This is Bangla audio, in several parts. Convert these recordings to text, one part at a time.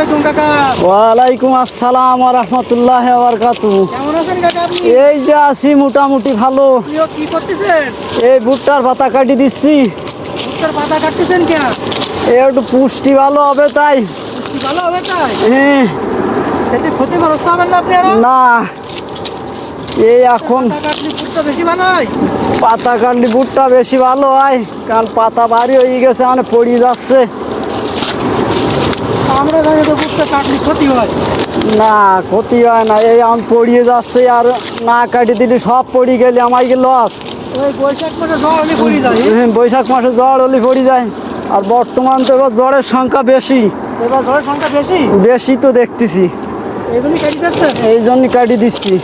আলাইকুম কাকা। ওয়ালাইকুম আসসালাম রহমতুল্লাহ বারকাতু কেমন আছেন কাকা আপনি? এই যে আছি মোটামুটি ভালো। কি করতেছেন? এই ভুট্টার পাতা কাটি দিচ্ছি। ভুট্টার পাতা কাটতেছেন কেন? এ একটু পুষ্টি ভালো হবে তাই। ভালো হবে তাই? হ্যাঁ, এতে ক্ষতি খরচ পাবেন না আপনি আরও? না। এই এখন পাতা কাটলে ভুট্টা বেশি ভালো হয়? পাতা কাটলি ভুট্টা বেশি ভালো হয়। কারণ পাতা ভারী হয়ে গেছে মানে পড়ে যাচ্ছে। আমরা জানি তো ভুট্টা কাটলে ক্ষতি হয়। না ক্ষতি হয় না এই আম পড়িয়ে যাচ্ছে আর না কাটি দিলে সব পড়ে গেলে আমার কি লস ওই বৈশাখ মাসে জ্বর হলে পড়ি যায়। বৈশাখ মাসে জ্বর হলে পড়ে যায়। আর বর্তমান তো এবার জ্বরের সংখ্যা বেশি। এবার জ্বরের সংখ্যা বেশি? বেশি তো দেখতেছি। এই জন্য কাটি দিচ্ছি।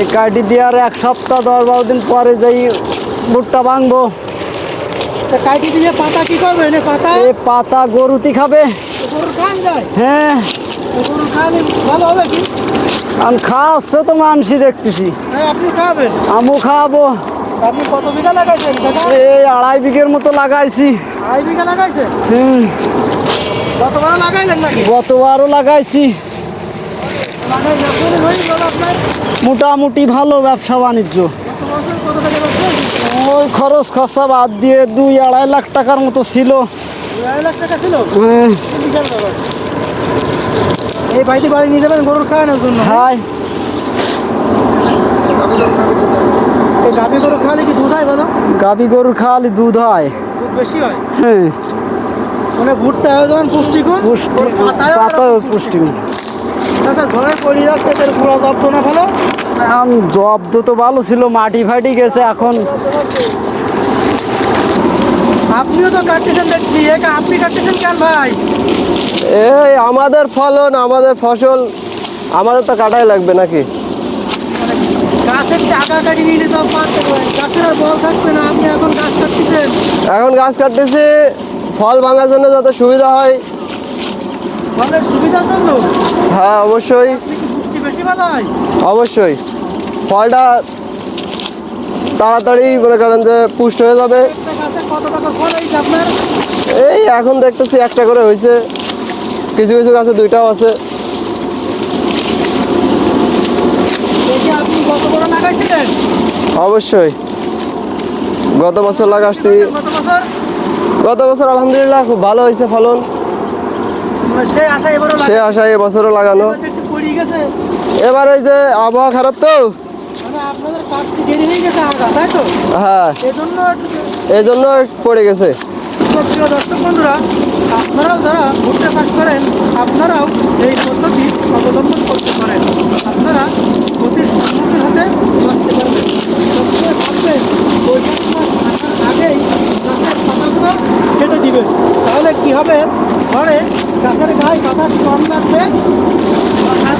এই কাটি দেওয়ার এক সপ্তাহ দশ বারো দিন পরে যাই ভুট্টা ভাঙবো। কাটি দিয়ে পাতা কি করবেন এই পাতা? এই পাতা গরুতি খাবে। হ্যাঁ। আমি খাওয়াচ্ছে তো মানসি দেখতেছি। হ্যাঁ আমু খাওয়াবো। এই আড়াই বিঘের মতো লাগাইছি। হুম। গতবারও লাগাইছি। মোটামুটি ভালো ব্যবসা বাণিজ্য। ওই খরচ খরচা বাদ দিয়ে দুই আড়াই লাখ টাকার মতো ছিল। হ্যাঁ। এই বাড়িতে বাড়ি নিয়ে যাবেন গরুর খাওয়ানোর জন্য হাই। এই গাভি গরু খাওয়ালে কি দুধ হয় ভালো গাবি গরুর খাওয়ালে দুধ হয়। দুধ বেশি হয়? হ্যাঁ মানে ভুট্টা পুষ্টিগুণ? আচ্ছা ঝড়ে পড়ে যাচ্ছে পুরো জব্দ না ভালো এখন জব্দ তো ভালো ছিল মাটি ফাটি গেছে এখন আপনিও তো কাটতেছেন দেখছি। একা আপনি কাটতেছেন কেন ভাই? এই আমাদের ফলন আমাদের ফসল আমাদের তো কাটাই লাগবে নাকি? গাছের টাকা কাটি নিলে তো পারতে পারেন গাছের আর বল থাকবে না আপনি এখন গাছ কাটতেছেন। এখন গাছ কাটতেছি ফল ভাঙার জন্য যাতে সুবিধা হয়। ফলের সুবিধার জন্য? হ্যাঁ অবশ্যই। হয় অবশ্যই। ফলটা তাড়াতাড়ি মনে করেন যে পুষ্ট হয়ে যাবে। এই এখন দেখতেছি একটা করে হয়েছে। কিছু কিছু গাছে দুইটাও আছে। অবশ্যই। গত বছর লাগাচ্ছি। গত বছর আলহামদুলিল্লাহ খুব ভালো হয়েছে ফলন। সে আশা আশায় এবছরও লাগানো। এবার ওই যে আবহাওয়া খারাপ তো? হয়ে গেছে আগা তাই তো? হ্যাঁ। এজন্য একটু এই জন্য পড়ে গেছে। তো প্রিয় দর্শক বন্ধুরা আপনারাও যারা ভুট্টা চাষ করেন আপনারাও এই পদ্ধতি অবলম্বন করতে পারেন। আপনারা ক্ষতির সম্মুখীন হতে বাঁচতে পারবেন সবসময় ভাববেন বৈশাখ মাস আসার আগেই গাছের পাতাগুলো কেটে দিবেন। তাহলে কি হবে? ঘরে গাছের গায়ে বাতাস কম লাগবে আর